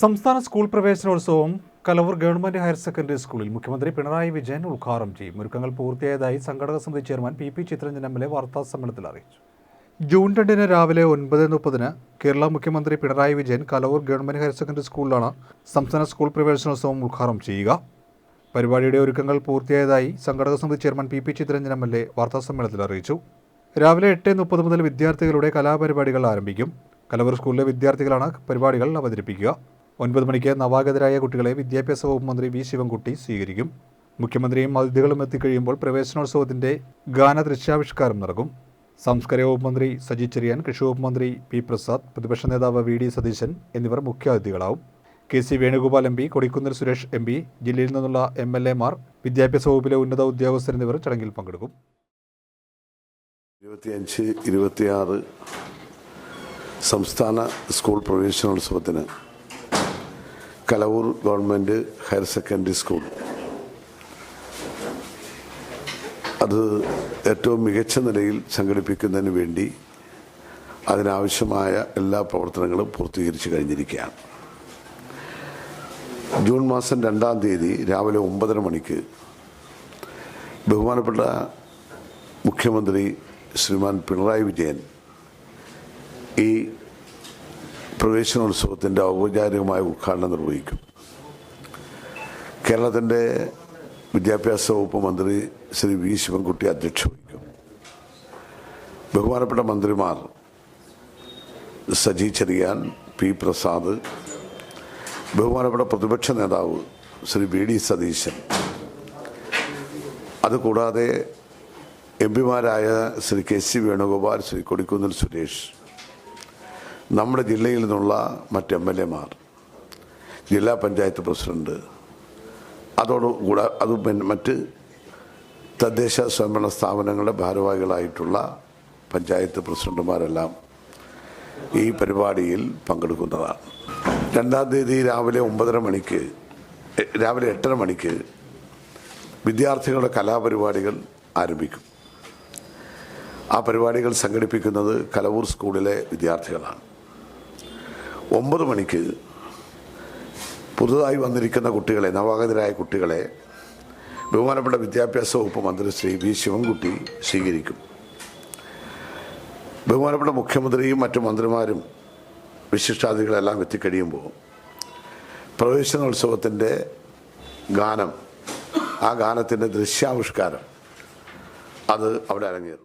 സംസ്ഥാന സ്കൂൾ പ്രവേശനോത്സവം Kalavoor government higher secondary സ്കൂളിൽ മുഖ്യമന്ത്രി പിണറായി വിജയൻ ഉദ്ഘാടനം ചെയ്യും. ഒരുക്കങ്ങൾ പൂർത്തിയായതായി സംഘടക സമിതി chairman P P Chitranjan M L A വാർത്താ സമ്മേളനത്തിൽ അറിയിച്ചു. ജൂൺ രണ്ടിന് രാവിലെ ഒൻപത് മുപ്പതിന് കേരള മുഖ്യമന്ത്രി Pinarayi Vijayan Kalavoor government higher secondary സ്കൂളിലാണ് സംസ്ഥാന സ്കൂൾ പ്രവേശനോത്സവം ഉദ്ഘാടനം ചെയ്യുക. പരിപാടിയുടെ ഒരുക്കങ്ങൾ പൂർത്തിയായതായി സംഘടക സമിതി chairman P P Chitranjan M L A വാർത്താ സമ്മേളനത്തിൽ അറിയിച്ചു. രാവിലെ എട്ട് മുപ്പത് മുതൽ വിദ്യാർത്ഥികളുടെ കലാപരിപാടികൾ ആരംഭിക്കും. കലവൂർ സ്കൂളിലെ വിദ്യാർത്ഥികളാണ് പരിപാടികൾ അവതരിപ്പിക്കുക. ഒൻപത് മണിക്ക് നവാഗതരായ കുട്ടികളെ വിദ്യാഭ്യാസ വകുപ്പ് മന്ത്രി വി ശിവൻകുട്ടി സ്വീകരിക്കും. മുഖ്യമന്ത്രിയും അതിഥികളും എത്തിക്കഴിയുമ്പോൾ പ്രവേശനോത്സവത്തിന്റെ ഗാന ദൃശ്യാവിഷ്കാരം നടക്കും. സാംസ്കാരിക വകുപ്പ് മന്ത്രി സജി ചെറിയാൻ കൃഷി വകുപ്പ് മന്ത്രി പി പ്രസാദ് പ്രതിപക്ഷ നേതാവ് വി ഡി സതീശൻ എന്നിവർ മുഖ്യാതിഥികളാവും. K C Venugopal M P Kodikunnil Suresh M P ജില്ലയിൽ നിന്നുള്ള എം എൽ എമാർ വിദ്യാഭ്യാസ വകുപ്പിലെ ഉന്നത ഉദ്യോഗസ്ഥർ എന്നിവർ ചടങ്ങിൽ പങ്കെടുക്കും. ഇരുപത്തിയഞ്ച് ഇരുപത്തിയാറ് സംസ്ഥാന school പ്രവേശനോത്സവത്തിന് Kalavoor government higher secondary school. അത് ഏറ്റവും മികച്ച നിലയിൽ സംഘടിപ്പിക്കുന്നതിന് വേണ്ടി അതിനാവശ്യമായ എല്ലാ പ്രവർത്തനങ്ങളും പൂർത്തീകരിച്ചു കഴിഞ്ഞിരിക്കുകയാണ്. ജൂൺ മാസം രണ്ടാം തീയതി രാവിലെ ഒമ്പതര മണിക്ക് ബഹുമാനപ്പെട്ട മുഖ്യമന്ത്രി ശ്രീമാൻ പിണറായി വിജയൻ ഈ പ്രവേശനോത്സവത്തിന്റെ ഔപചാരികമായ ഉദ്ഘാടനം നിർവഹിക്കും. കേരളത്തിന്റെ വിദ്യാഭ്യാസ വകുപ്പ് മന്ത്രി ശ്രീ വി ശിവൻകുട്ടി അധ്യക്ഷ വഹിക്കും. ബഹുമാനപ്പെട്ട മന്ത്രിമാർ സജി ചെറിയാൻ പി പ്രസാദ് ബഹുമാനപ്പെട്ട പ്രതിപക്ഷ നേതാവ് ശ്രീ വി ഡി സതീശൻ. അതുകൂടാതെ എം പിമാരായ ശ്രീ കെ സി വേണുഗോപാൽ ശ്രീ കൊടിക്കുന്നിൽ സുരേഷ് നമ്മുടെ ജില്ലയിൽ നിന്നുള്ള മറ്റ് എം എൽ എമാർ ജില്ലാ പഞ്ചായത്ത് പ്രസിഡന്റ് അതോടുകൂടെ അത് മറ്റ് തദ്ദേശ സ്വയംഭരണ സ്ഥാപനങ്ങളുടെ ഭാരവാഹികളായിട്ടുള്ള പഞ്ചായത്ത് പ്രസിഡന്റുമാരെല്ലാം ഈ പരിപാടിയിൽ പങ്കെടുക്കുന്നതാണ്. രണ്ടാം തീയതി രാവിലെ ഒമ്പതര മണിക്ക് രാവിലെ എട്ടര മണിക്ക് വിദ്യാർത്ഥികളുടെ കലാപരിപാടികൾ ആരംഭിക്കും. ആ പരിപാടികൾ സംഘടിപ്പിക്കുന്നത് കലവൂർ സ്കൂളിലെ വിദ്യാർത്ഥികളാണ്. ഒമ്പത് മണിക്ക് പുതുതായി വന്നിരിക്കുന്ന കുട്ടികളെ നവാഗതരായ കുട്ടികളെ ബഹുമാനപ്പെട്ട വിദ്യാഭ്യാസ വകുപ്പ് മന്ത്രി ശ്രീ വി ശിവൻകുട്ടി സ്വീകരിക്കും. ബഹുമാനപ്പെട്ട മുഖ്യമന്ത്രിയും മറ്റു മന്ത്രിമാരും വിശിഷ്ടാതിഥികളെല്ലാം എത്തിക്കഴിയുമ്പോൾ പ്രവേശനോത്സവത്തിന്റെ ഗാനം ആ ഗാനത്തിന്റെ ദൃശ്യാവിഷ്കാരം അത് അവിടെ അരങ്ങേറും.